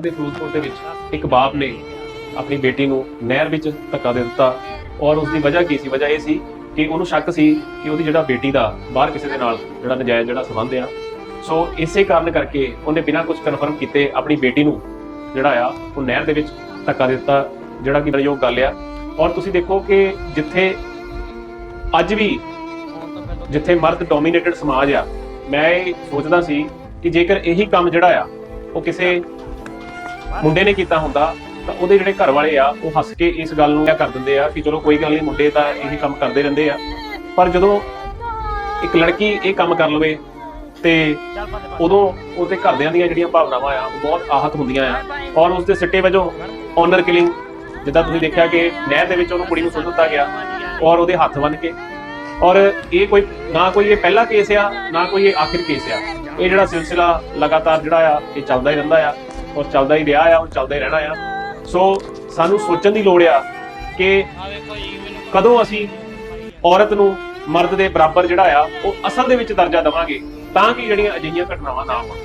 ਦੇ ਫਿਰੋਜ਼ਪੁਰ ਦੇ ਵਿੱਚ ਇੱਕ ਬਾਪ ਨੇ ਆਪਣੀ ਬੇਟੀ ਨੂੰ ਨਹਿਰ ਵਿੱਚ ਧੱਕਾ ਦੇ ਦਿੱਤਾ ਔਰ ਉਸ ਦੀ ਵਜ੍ਹਾ ਕੀ ਸੀ? ਵਜ੍ਹਾ ਇਹ ਸੀ ਕਿ ਉਹਨੂੰ ਸ਼ੱਕ ਸੀ ਕਿ ਉਹਦੀ ਜਿਹੜਾ ਬੇਟੀ ਦਾ ਬਾਹਰ ਕਿਸੇ ਦੇ ਨਾਲ ਜਿਹੜਾ ਨਜਾਇਜ਼ ਜਿਹੜਾ ਸੰਬੰਧ ਆ। ਸੋ ਇਸੇ ਕਾਰਨ ਕਰਕੇ ਉਹਨੇ ਬਿਨਾਂ ਕੁਝ ਕਨਫਰਮ ਕੀਤੇ ਆਪਣੀ ਬੇਟੀ ਨੂੰ ਜਿਹੜਾ ਆ, ਉਹ ਨਹਿਰ ਦੇ ਵਿੱਚ ਧੱਕਾ ਦੇ ਦਿੱਤਾ, ਜਿਹੜਾ ਕਿ ਬੜੀ ਗੱਲ ਆ। ਔਰ ਤੁਸੀਂ ਦੇਖੋ ਕਿ ਜਿੱਥੇ ਅੱਜ ਵੀ ਜਿੱਥੇ ਮਰਦ ਡੋਮੀਨੇਟਡ ਸਮਾਜ ਆ, ਮੈਂ ਇਹ ਸੋਚਦਾ ਸੀ ਕਿ ਜੇਕਰ ਇਹੀ ਕੰਮ ਜਿਹੜਾ ਆ, ਉਹ ਕਿਸੇ ਮੁੰਡੇ ਨੇ ਕੀਤਾ ਹੁੰਦਾ, ਤਾਂ ਉਹਦੇ ਜਿਹੜੇ ਘਰ ਵਾਲੇ ਆ, ਉਹ ਹੱਸ ਕੇ ਇਸ ਗੱਲ ਨੂੰ ਕਰ ਦਿੰਦੇ ਆ ਕਿ ਚਲੋ ਕੋਈ ਗੱਲ ਨਹੀਂ, ਮੁੰਡੇ ਤਾਂ ਇਹੀ ਕੰਮ ਕਰਦੇ ਰਹਿੰਦੇ ਆ। ਪਰ ਜਦੋਂ ਇੱਕ ਲੜਕੀ ਇਹ ਕੰਮ ਕਰ ਲਵੇ ਤੇ ਉਦੋਂ ਉਹਦੇ ਘਰਦਿਆਂ ਦੀਆਂ ਜਿਹੜੀਆਂ ਭਾਵਨਾਵਾਂ ਆ, ਉਹ ਬਹੁਤ ਆਹਤ ਹੁੰਦੀਆਂ ਆ ਔਰ ਉਸ ਦੇ ਸਿੱਟੇ ਵਜੋਂ ਓਨਰ ਕਿਲਿੰਗ ਜਿੱਦਾਂ ਤੁਸੀਂ ਦੇਖਿਆ ਕਿ ਨਹਿਰ ਦੇ ਵਿੱਚ ਉਹਨੂੰ ਕੁੜੀ ਨੂੰ ਸੁੱਟ ਦਿੱਤਾ ਗਿਆ ਔਰ ਉਹਦੇ ਹੱਥ ਬੰਨ ਕੇ। ਔਰ ਇਹ ਕੋਈ, ਨਾ ਕੋਈ ਇਹ ਪਹਿਲਾ ਕੇਸ ਆ, ਨਾ ਕੋਈ ਇਹ ਆਖਿਰ ਕੇਸ ਆ। ਇਹ ਜਿਹੜਾ ਸਿਲਸਿਲਾ ਲਗਾਤਾਰ ਜਿਹੜਾ ਆ, ਇਹ ਚੱਲਦਾ ਹੀ ਰਹਿੰਦਾ ਆ। ਔਰ ਚੱਲਦਾ ਹੀ ਰਿਹਾ ਆ ਔਰ ਚੱਲਦਾ ਹੀ ਰਹਿਣਾ ਆ। ਸੋ ਸਾਨੂੰ ਸੋਚਣ ਦੀ ਲੋੜ ਆ ਕਿ ਕਦੋਂ ਅਸੀਂ ਔਰਤ ਨੂੰ ਮਰਦ ਦੇ ਬਰਾਬਰ ਜਿਹੜਾ ਆ, ਉਹ ਅਸਲ ਦੇ ਵਿੱਚ ਦਰਜਾ ਦੇਵਾਂਗੇ, ਤਾਂ ਕਿ ਜਿਹੜੀਆਂ ਅਜਿਹੀਆਂ ਘਟਨਾਵਾਂ ਨਾ ਹੋਣ।